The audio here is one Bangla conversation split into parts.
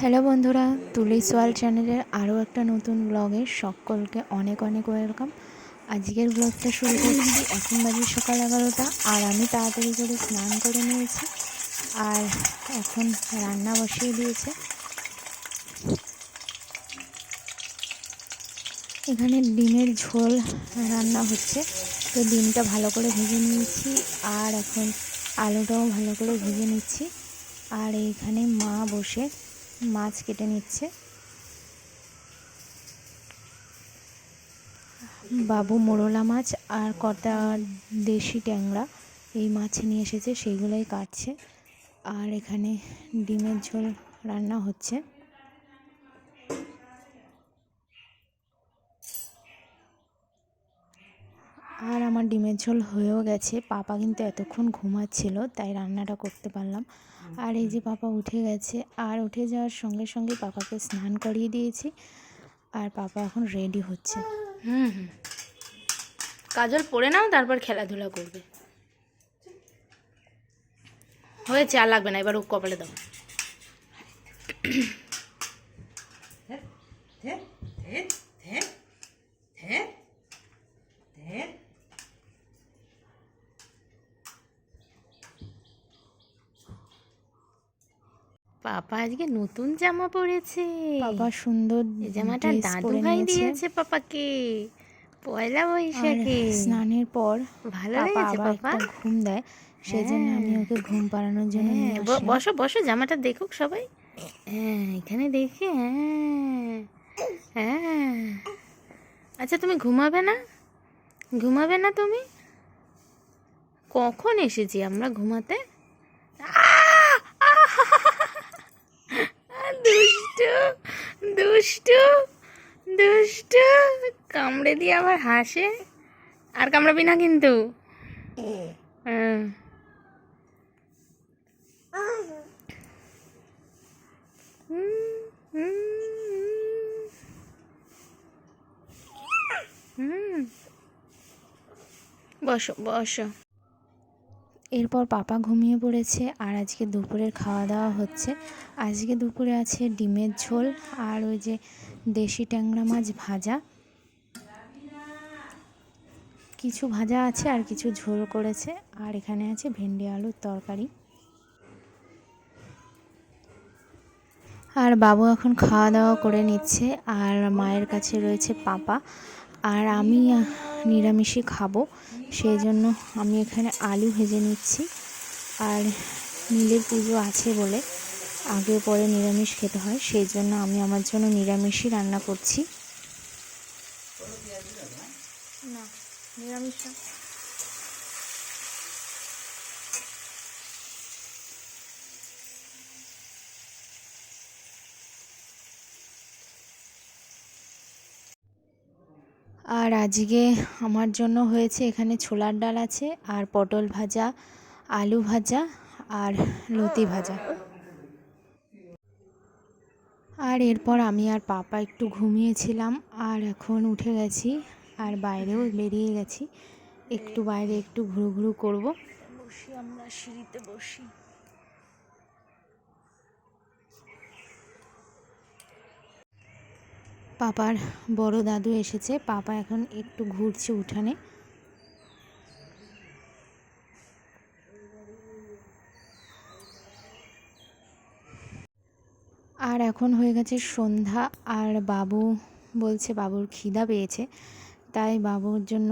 হ্যালো বন্ধুরা তুলি সোয়াল চ্যানেলের আরও একটা নতুন ব্লগে সকলকে অনেক অনেক ওয়েলকাম। আজকের ব্লগটা শুরু করছি এখন বাজে সকাল এগারোটা, আর আমি তাড়াতাড়ি করে স্নান করে নিয়েছি, আর এখন রান্না বসিয়ে দিয়েছে। এখানে ডিমের ঝোল রান্না হচ্ছে, তো ডিমটা ভালো করে ভেজে নিয়েছি, আর এখন আলুটাও ভালো করে ভেজে নিচ্ছি, আর এইখানে মা বসে মাছ কেটে নিচ্ছে। বাবু মোরলা মাছ আর কটা দেশি ট্যাংরা এই মাছ নিয়ে এসেছে, সেইগুলোই কাটছে। আর এখানে ডিমের ঝোল রান্না হচ্ছে। আর আমার ডিমের ঝোল হয়েও গেছে। পাপা কিন্তু এতক্ষণ ঘুমাচ্ছিল তাই রান্নাটা করতে পারলাম। আর এই যে পাপা উঠে গেছে আর উঠে যাওয়ার সঙ্গে সঙ্গে পাপাকে স্নান করিয়ে দিয়েছি। আর পাপা এখন রেডি হচ্ছে। হুম হুম। কাজল পরে নাও তারপর খেলাধুলা করবে। হয়েছে আর লাগবে না এবার ও কপালে দাও। পাপা আজকে নতুন জামা পরেছে। পাপা সুন্দর জামাটা দাদু ভাই দিয়েছে পাপাকে। পয়লা বৈশাখে। স্নানের পর ভালো লেগেছে পাপা? ঘুম দেয় সেই জন্য আমি ওকে ঘুম পাড়ানোর জন্য হ্যাঁ, বসো বসো জামাটা দেখুক সবাই। হ্যাঁ এখানে দেখে হ্যাঁ। হ্যাঁ। আচ্ছা তুমি ঘুমাবে না? ঘুমাবে না তুমি? কখন এসেছি আমরা ঘুমাতে? দুষ্টু দুষ্টু কামড়ে দিয়ে আবার হাসে। আর কামড়াবি না কিন্তু। হ্যাঁ। বসো বসো। এরপর পাপা ঘুমিয়ে পড়েছে আর আজকে দুপুরের খাওয়া দাওয়া হচ্ছে। আজকে দুপুরে আছে ডিমের ঝোল আর ওই যে দেশি ট্যাংরা মাছ ভাজা। কিছু ভাজা আছে আর কিছু ঝোল করেছে আর এখানে আছে ভেন্ডি আলুর তরকারি। আর বাবু এখন খাওয়া দাওয়া করে নিচ্ছে আর মায়ের কাছে রয়েছে পাপা। আর আমি নিরামিষই খাব। সেই জন্য আমি এখানে আলু ভেজে নিচ্ছি। আর নীলের পুজো আছে বলে আগে পরে নিরামিষ খেতে হয়। সেই জন্য আমি আমার জন্য নিরামিষই রান্না করছি। না, নিরামিষ আর আজকে আমার জন্য হয়েছে এখানে ছোলার ডাল আছে, আর পটল ভাজা, আলু ভাজা, আর লতি ভাজা। আর এরপর আমি আর পাপা একটু ঘুমিয়েছিলাম, আর এখন উঠে গেছি, আর বাইরেও বেরিয়ে গেছি। একটু বাইরে একটু ঘুরু ঘুরু করব। বসি আমরা সিঁড়িতে বসি। পাপার বড় দাদু এসেছে। পাপা এখন একটু ঘুরছে উঠানে। আর এখন হয়ে গেছে সন্ধ্যা, আর বাবু বলছে বাবুর খিদা পেয়েছে। তাই বাবুর জন্য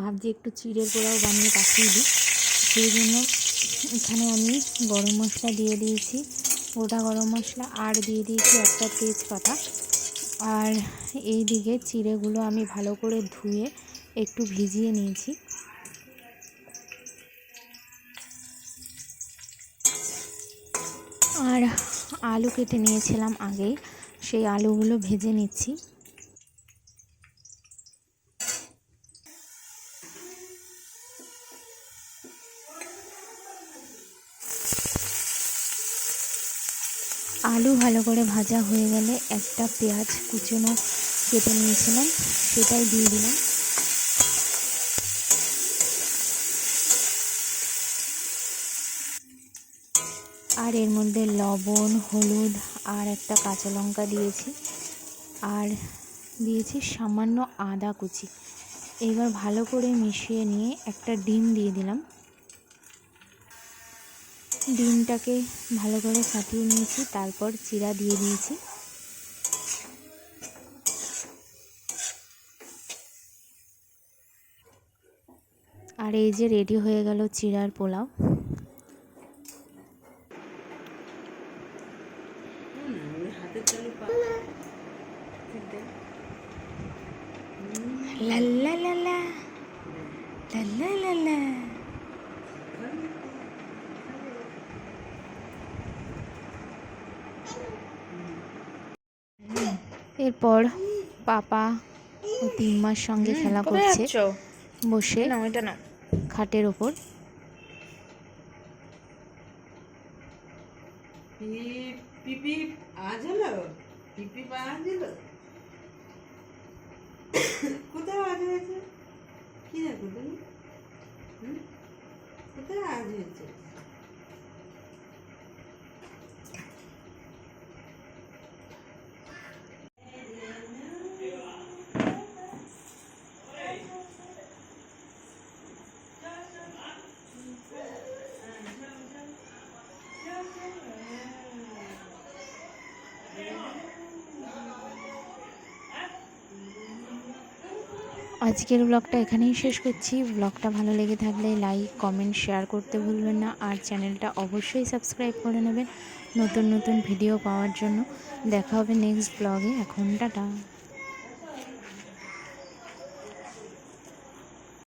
ভাবছি একটু চিড়ের পোলাও বানিয়ে পাঠিয়ে দিই। সেই জন্য এখানে আমি গরম মশলা দিয়ে দিয়েছি। গোটা গরম মশলা আর দিয়ে দিয়েছি একটা তেজপাতা। আর এই দিকে চিড়েগুলো আমি ভালো করে ধুয়ে একটু ভিজিয়ে নিয়েছি। আর আলু কেটে নিয়েছিলাম আগেই, সেই আলুগুলো ভেজে নিচ্ছি। আলু ভালো করে ভাজা হয়ে গেলে একটা পেঁয়াজ কুচনো কেটে নিয়েছিলাম, সেটাই দিয়ে দিলাম। আর এর মধ্যে লবণ, হলুদ আর একটা কাঁচা লঙ্কা দিয়েছি। আর দিয়েছি সামান্য আদা কুচি। এবার ভালো করে মিশিয়ে নিয়ে একটা ডিম দিয়ে দিলাম। ডিমটাকে ভালো করে ফাটিয়ে নিয়েছি, তারপর চিরা দিয়ে দিয়েছি। আর এই যে রেডি হয়ে গেল চিড়ার পোলাও। লা। লা লা লা লা। এরপর পাপা ও তিন মাস সঙ্গে খেলা করছে। বসে খাটের ওপর। পিপি আজ হলো? পিপি আজ হলো? কোথায় আজ হয়েছে? কি দেখো তুমি? কোথায় আজ হয়েছে? আজকের ব্লগটা এখানেই শেষ করছি। ব্লগটা ভালো লেগে থাকলে লাইক কমেন্ট শেয়ার করতে ভুলবেন না। আর চ্যানেলটা অবশ্যই সাবস্ক্রাইব করে নেবেন নতুন নতুন ভিডিও পাওয়ার জন্য। দেখা হবে নেক্সট ব্লগে এখন টাটা।